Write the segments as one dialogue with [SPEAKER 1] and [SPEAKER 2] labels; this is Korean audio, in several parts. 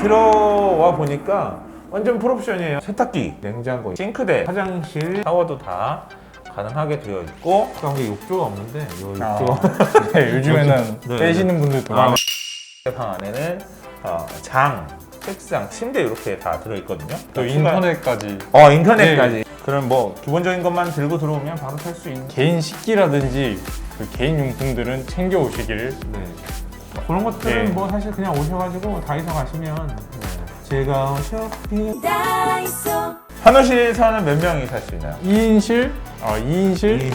[SPEAKER 1] 들어와 보니까 완전 풀옵션이에요. 세탁기, 냉장고, 싱크대, 화장실, 샤워도 다 가능하게 되어 있고 그런 게 욕조가 없는데 이
[SPEAKER 2] 아,
[SPEAKER 1] 욕조
[SPEAKER 2] 네, 요즘에는
[SPEAKER 1] 네,
[SPEAKER 2] 빼시는 분들도
[SPEAKER 1] 아,
[SPEAKER 2] 많아요.
[SPEAKER 1] 방 안에는 어, 장, 책상, 침대 이렇게 다 들어있거든요.
[SPEAKER 2] 또
[SPEAKER 1] 추가-
[SPEAKER 2] 인터넷까지
[SPEAKER 1] 어 인터넷까지. 그럼 뭐 기본적인 것만 들고 들어오면 바로 탈 수 있는.
[SPEAKER 2] 개인 식기라든지 그 개인 용품들은 챙겨 오시기를
[SPEAKER 1] 네. 그런 것들은
[SPEAKER 2] 네.
[SPEAKER 1] 뭐 사실 그냥 오셔가지고 다이소 가시면 제가 쇼핑 한호실에서는 몇 명이 살 수 있나요?
[SPEAKER 2] 2인실, 아 2인실,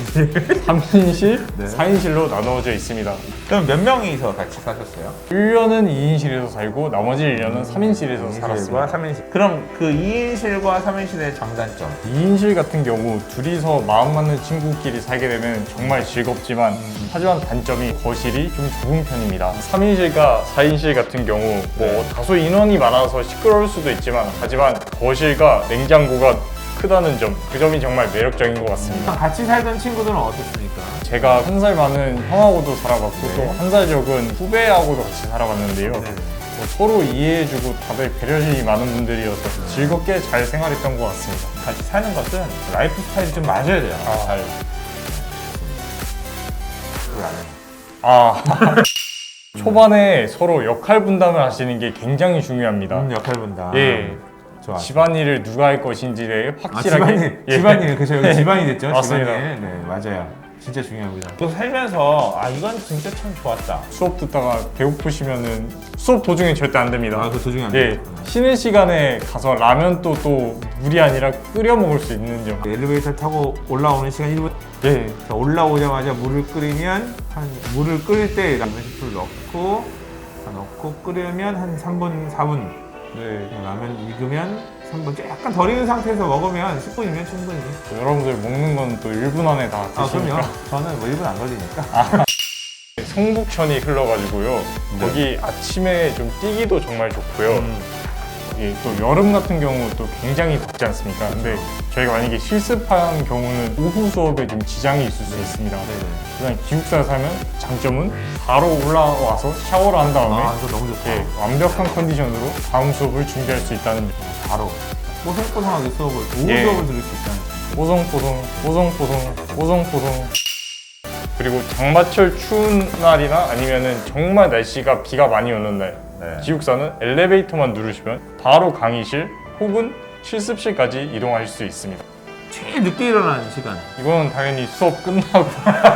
[SPEAKER 2] 3인실, 4인실로 나누어져 있습니다.
[SPEAKER 1] 그럼 몇 명이서 같이 사셨어요?
[SPEAKER 2] 1년은 2인실에서 살고 나머지 1년은 3인실에서
[SPEAKER 1] 2인실과
[SPEAKER 2] 살았습니다.
[SPEAKER 1] 3인실. 그럼 그 2인실과 3인실의 장단점.
[SPEAKER 2] 2인실 같은 경우 둘이서 마음 맞는 친구끼리 살게 되면 정말 즐겁지만 하지만 단점이 거실이 좀 좁은 편입니다. 3인실과 4인실 같은 경우 뭐
[SPEAKER 1] 네.
[SPEAKER 2] 다소 인원이 많아서 시끄러울 수도 있지만 하지만 거실과 냉장고가 크다는 점, 그 점이 정말 매력적인 것 같습니다.
[SPEAKER 1] 같이 살던 친구들은 어떻습니까?
[SPEAKER 2] 제가 한살 많은 형하고도 살아봤고
[SPEAKER 1] 네.
[SPEAKER 2] 또 한 살 적은 후배하고도 같이 살아봤는데요. 뭐 서로 이해해주고 다들 배려심이 많은 분들이어서 즐겁게 잘 생활했던 것 같습니다.
[SPEAKER 1] 같이 사는 것은 라이프 스타일이 좀 맞아야 돼요.
[SPEAKER 2] 아.
[SPEAKER 1] 잘. 그걸 안 해요.
[SPEAKER 2] 아 초반에 서로 역할 분담을 하시는 게 굉장히 중요합니다.
[SPEAKER 1] 음, 역할 분담.
[SPEAKER 2] 예.
[SPEAKER 1] 좋아.
[SPEAKER 2] 집안일을 누가 할 것인지를
[SPEAKER 1] 아,
[SPEAKER 2] 확실하게
[SPEAKER 1] 집안일,
[SPEAKER 2] 예.
[SPEAKER 1] 집안일, 그죠? 여기
[SPEAKER 2] 네.
[SPEAKER 1] 집안이 됐죠?
[SPEAKER 2] 맞습니다.
[SPEAKER 1] 집안일. 네, 맞아요. 진짜 중요합니다. 또 살면서, 아, 이건 진짜 참 좋았다.
[SPEAKER 2] 수업 듣다가 배고프시면은 수업 도중에 절대 안 됩니다.
[SPEAKER 1] 아, 그 도중에 안
[SPEAKER 2] 예,
[SPEAKER 1] 돼요.
[SPEAKER 2] 쉬는 시간에 가서 라면 또 또 물이 아니라 끓여 먹을 수 있는 점.
[SPEAKER 1] 엘리베이터 타고 올라오는 시간 1분.
[SPEAKER 2] 예,
[SPEAKER 1] 자, 올라오자마자 물을 끓이면, 한, 물을 끓일 때 라면 스프를 넣고, 다 넣고 끓이면 한 3분, 4분.
[SPEAKER 2] 네.
[SPEAKER 1] 라면 익으면 3분. 약간 덜 익은 상태에서 먹으면 10분이면 충분히.
[SPEAKER 2] 여러분들 먹는 건 또 1분 안에 다
[SPEAKER 1] 아,
[SPEAKER 2] 드시니까
[SPEAKER 1] 그럼요. 저는 뭐 1분 안 걸리니까.
[SPEAKER 2] 성북천이 흘러가지고요.
[SPEAKER 1] 네.
[SPEAKER 2] 거기 아침에 좀 뛰기도 정말 좋고요.
[SPEAKER 1] 음.
[SPEAKER 2] 예, 또 여름 같은 경우 또 굉장히 덥지 않습니까? 근데 저희가 만약에 실습한 경우는 오후 수업에 좀 지장이 있을 수 있습니다.
[SPEAKER 1] 네네.
[SPEAKER 2] 그냥 기숙사에 살면 장점은 바로 올라와서 샤워를 한 다음에
[SPEAKER 1] 아, 이거 너무 좋다.
[SPEAKER 2] 예, 완벽한 컨디션으로 다음 수업을 준비할 수 있다는 점.
[SPEAKER 1] 바로 뽀송뽀송하게 수업을 오후
[SPEAKER 2] 예.
[SPEAKER 1] 수업을 들을 수 있다는
[SPEAKER 2] 뽀송뽀송, 뽀송뽀송, 뽀송뽀송. 그리고 장마철 추운 날이나 아니면은 정말 날씨가 비가 많이 오는 날
[SPEAKER 1] 네.
[SPEAKER 2] 기숙사는 엘리베이터만 누르시면 바로 강의실 혹은 실습실까지 이동하실 수 있습니다.
[SPEAKER 1] 제일 늦게 일어나는 시간
[SPEAKER 2] 이거는 당연히 수업 끝나고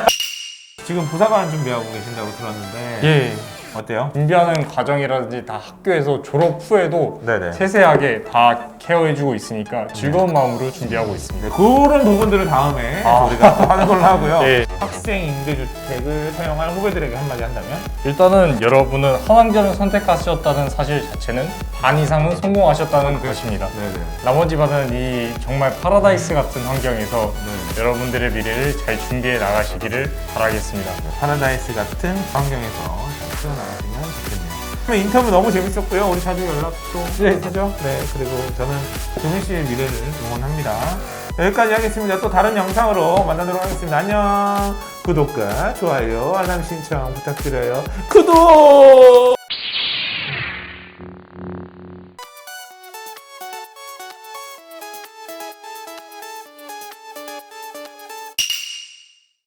[SPEAKER 1] 지금 부사관 준비하고 계신다고 들었는데
[SPEAKER 2] 예
[SPEAKER 1] 어때요?
[SPEAKER 2] 준비하는 과정이라든지 다 학교에서 졸업 후에도
[SPEAKER 1] 네네
[SPEAKER 2] 세세하게 다 케어해주고 있으니까 즐거운 마음으로 준비하고 있습니다.
[SPEAKER 1] 네, 그런 부분들을 다음에
[SPEAKER 2] 아.
[SPEAKER 1] 우리가 하는 걸로 하고요
[SPEAKER 2] 예.
[SPEAKER 1] 학생 임대주택을 사용할 후배들에게 한마디 한다면?
[SPEAKER 2] 일단은 여러분은 한왕전을 선택하셨다는 사실 자체는 반 이상은 성공하셨다는 것입니다.
[SPEAKER 1] 네네
[SPEAKER 2] 나머지 반은 이 정말 파라다이스 같은 환경에서
[SPEAKER 1] 네.
[SPEAKER 2] 여러분들의 미래를 잘 준비해 나가시기를 바라겠습니다.
[SPEAKER 1] 파라다이스 같은 환경에서 잘 뛰어나가시면 좋겠네요. 그럼 인터뷰 너무 재밌었고요. 우리 자주 연락도
[SPEAKER 2] 네.
[SPEAKER 1] 하죠. 네 그리고 저는 조민 씨의 미래를 응원합니다. 여기까지 하겠습니다. 또 다른 영상으로 만나도록 하겠습니다. 안녕. 구독과 좋아요 알람 신청 부탁드려요. 구독